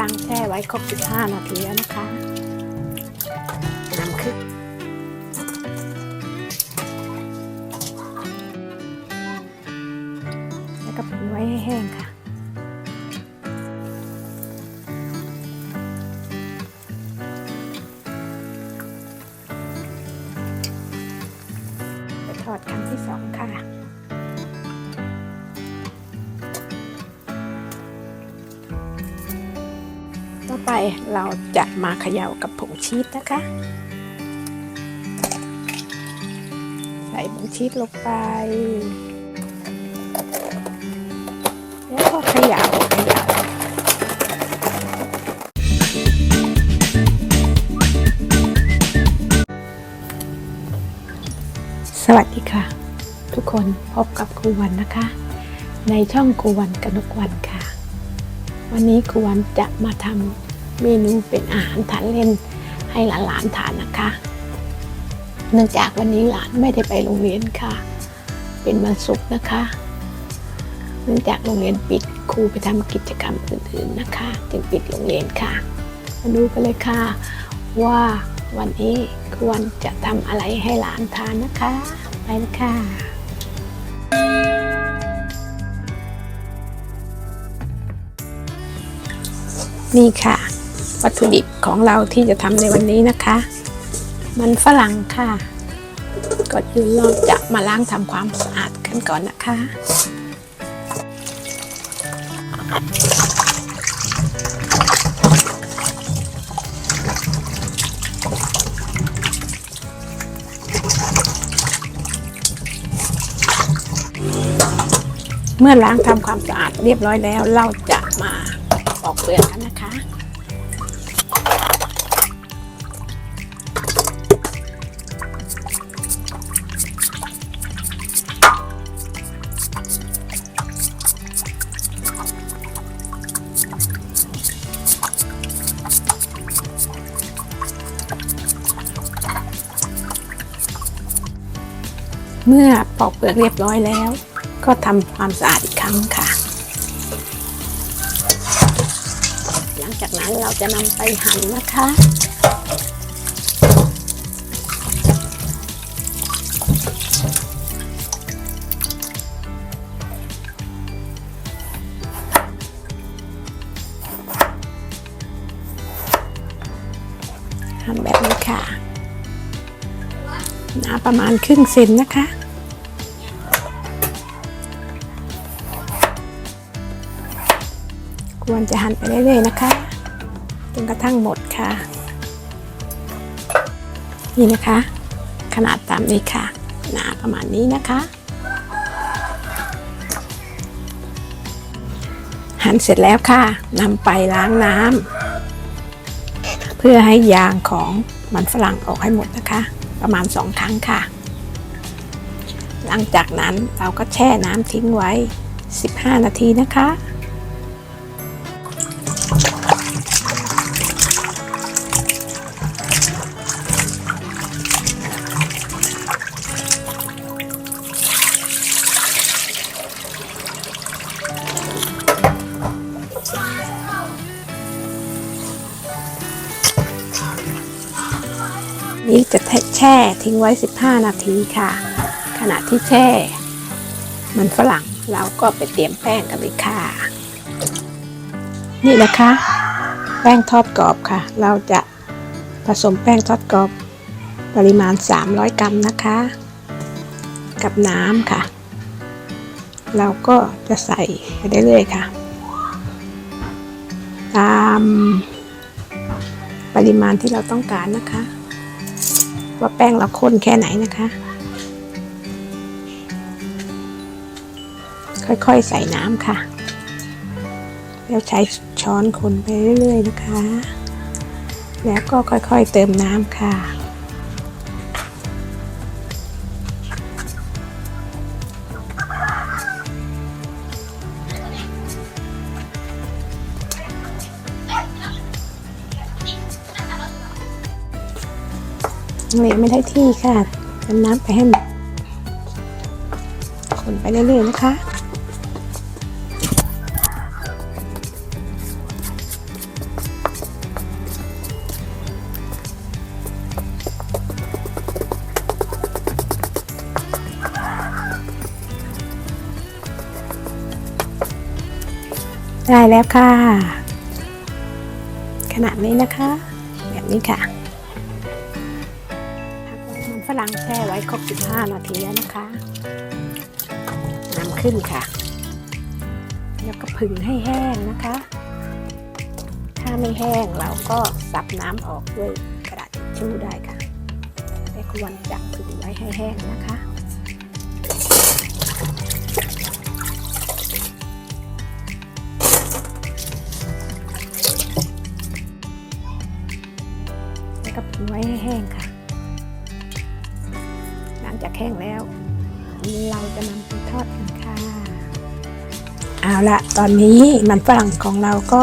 รั่งแช่ไว้ครบ 15 นาทีแล้วนะคะนำขึ้นแล้วก็ปิดไว้ให้แห้งค่ะไปทอดครั้งที่สองค่ะ ไปเราจะมาเขย่ากับผงชีสนะคะ ใส่ผงชีสลงไป แล้วก็เขย่าเขย่าสวัสดีค่ะ ทุกคนพบกับครูวันนะคะ ในช่องครูวันกนกวันค่ะ วันนี้ครูวันจะมาทำ เมนูเป็นอาหารทานเล่นให้หลานๆทานนะคะ เนื่องจากวันนี้หลานไม่ได้ไปโรงเรียนค่ะ เป็นวันศุกร์นะคะ เนื่องจากโรงเรียนปิดครูไปทำกิจกรรมอื่นๆนะคะ จึงปิดโรงเรียนค่ะ มาดูกันเลยค่ะ ว่าวันนี้ควันจะทำอะไรให้หลานทานนะคะ ไปเลยค่ะนี่ค่ะ วัตถุดิบของเราที่จะทำในวันนี้นะคะ มันฝรั่งค่ะก่อนอื่นเราจะมาล้างทำความสะอาดกันก่อนนะคะเมื่อล้างทำความสะอาดเรียบร้อยแล้ว เราจะมาปอกเปลือกกันนะคะ เมื่อปอกเปลือกเรียบร้อยแล้ว ก็ทำความสะอาดอีกครั้งค่ะ หลังจากนั้นเราจะนำไปหั่นนะคะ ประมาณครึ่งเซนนะคะ ควรจะหั่นไปเรื่อยๆนะคะจนกระทั่งหมดค่ะ นี่นะคะ ขนาดตามนี้ค่ะหนาประมาณนี้นะคะ หั่นเสร็จแล้วค่ะนำไปล้างน้ำเพื่อให้ยางของมันฝรั่งออกให้หมดนะคะ ประมาณสองครั้งค่ะ หลังจากนั้นเราก็แช่น้ำทิ้งไว้ 15 นาทีนะคะ ช่ทิ้งไว้ 15 นาทีค่ะ ขณะที่แช่ มันฝรั่งเราก็ไปเตรียมแป้งกันเลยค่ะ นี่นะคะ แป้งทอดกรอบค่ะ เราจะผสมแป้งทอดกรอบปริมาณ 300 กรัมนะคะ กับน้ำค่ะ เราก็จะใส่ไปเรื่อยๆค่ะ ตามปริมาณที่เราต้องการนะคะ ว่าแป้งเราข้นแค่ไหนนะคะ ค่อยๆใส่น้ำค่ะ แล้วใช้ช้อนคนไปเรื่อยๆนะคะ แล้วก็ค่อยๆเติมน้ำค่ะ เหลวไม่ได้ที่ค่ะทำน้ำไปให้หมดคนไปเรื่อยๆนะคะได้แล้วค่ะ ขนาดนี้นะคะ แบบนี้ค่ะ มันฝรั่งแช่ไว้ครบ 15 นาทีแล้วนะคะนำขึ้นค่ะ แล้วก็ผึ่งให้แห้งนะคะ ถ้าไม่แห้งเราก็ซับน้ำออกด้วยกระดาษทิชชู่ได้ค่ะแต่ควรจะผึ่งไว้ให้แห้งนะคะแล้วก็ผึ่งไว้ให้แห้งค่ะ จากแห้งแล้ว เราจะนำไปทอดกันค่ะ เอาละตอนนี้มันฝรั่งของเราก็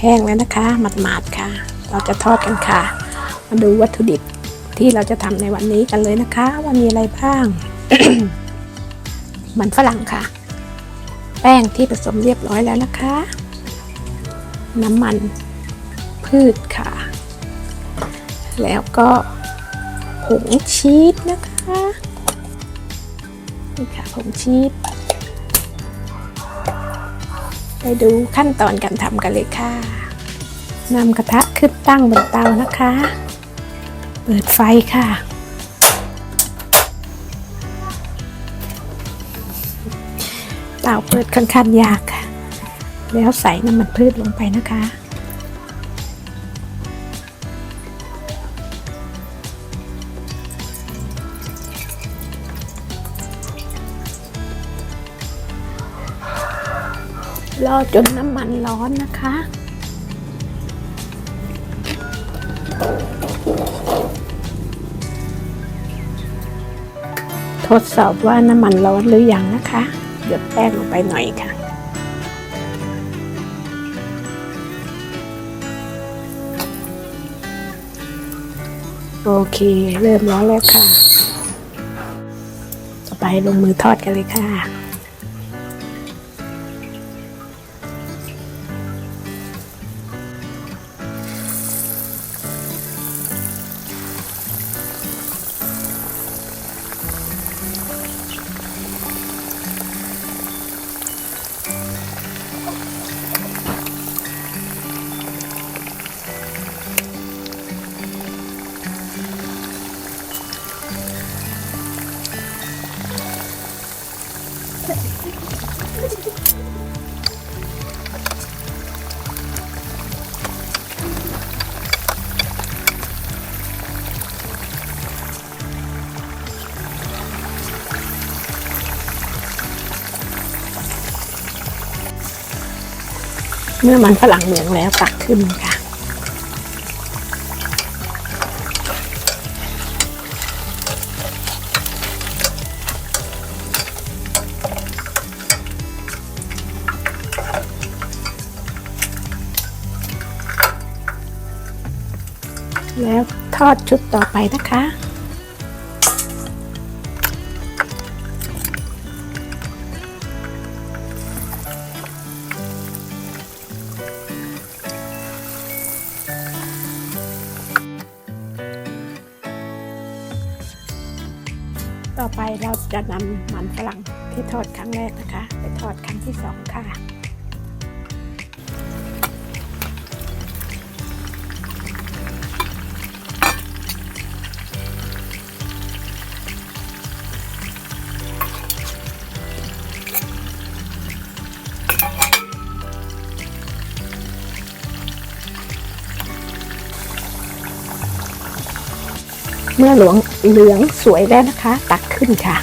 แห้งแล้วนะคะ หมาดๆค่ะ เราจะทอดกันค่ะ มาดูวัตถุดิบที่เราจะทำในวันนี้กันเลยนะคะ ว่ามีอะไรบ้าง มันฝรั่งค่ะ แป้งที่ผสมเรียบร้อยแล้วนะคะ น้ำมันพืชค่ะ แล้วก็ผงชีสนะ คะนี่ค่ะผงชีสไปดูขั้นตอนการทำกันเลยค่ะนำกระทะขึ้นตั้งบนเตานะคะ เปิดไฟค่ะ เตาเปิดค่อนข้างยากค่ะ แล้วใส่น้ำมันพืชลงไปนะคะ รอจนน้ำมันร้อนนะคะ ทดสอบว่าน้ำมันร้อนหรือยังนะคะ หยดแป้งลงไปหน่อยค่ะโอเค เริ่มร้อนแล้วค่ะ ต่อไปลงมือทอดกันเลยค่ะ มื่อมันฝรั่งเหลืองแล้วตักขึ้นค่ะ แล้วทอดชุดต่อไปนะคะ ต่อไปเราจะนำมันฝรั่งที่ทอดครั้งแรกนะคะ ไปทอดครั้งที่สองค่ะเมื่อหลวงเหลืองสวยแล้วนะคะ ตัก ขึ้นค่ะ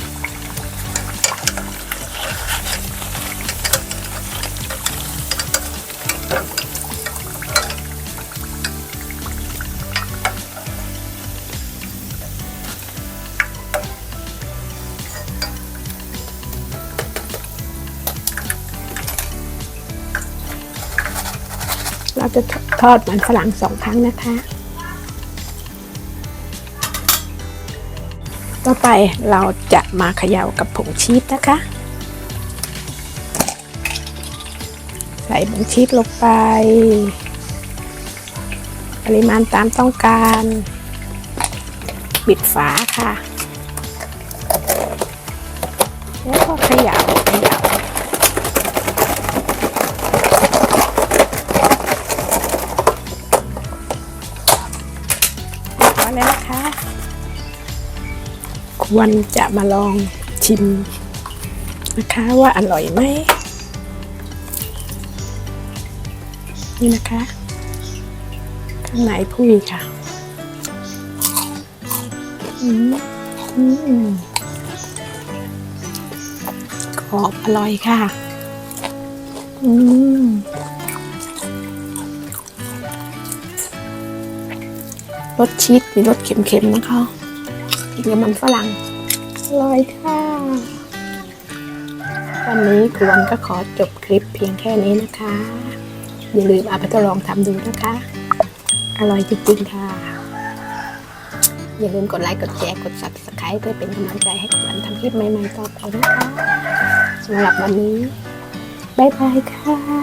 เราจะทอดมันฝรั่งสองครั้งนะคะ ต่อไปเราจะมาเขย่ากับผงชีสนะคะ ใส่ผงชีสลงไป ปริมาณตามต้องการ ปิดฝาค่ะ แล้วก็เขย่าเขย่า วรจะมาลองชิมนะคะว่าอร่อยไหมนี่นะคะ ข้างในพุยค่ะ อืมอืมกรอบอร่อยค่ะ อืมรสชีสมีรสเค็มๆนะคะ กินกับมันฝรั่งอร่อยค่ะ วันนี้ครูวันก็ขอจบคลิปเพียงแค่นี้นะคะ อย่าลืมเอาไปทดลองทำดูนะคะ อร่อยจริงๆค่ะ อย่าลืมกดไลค์ กดแชร์ กด subscribe เพื่อเป็นกำลังใจให้ครูวันทำคลิปใหม่ๆต่อไปนะคะสำหรับวันนี้บ๊ายบายค่ะ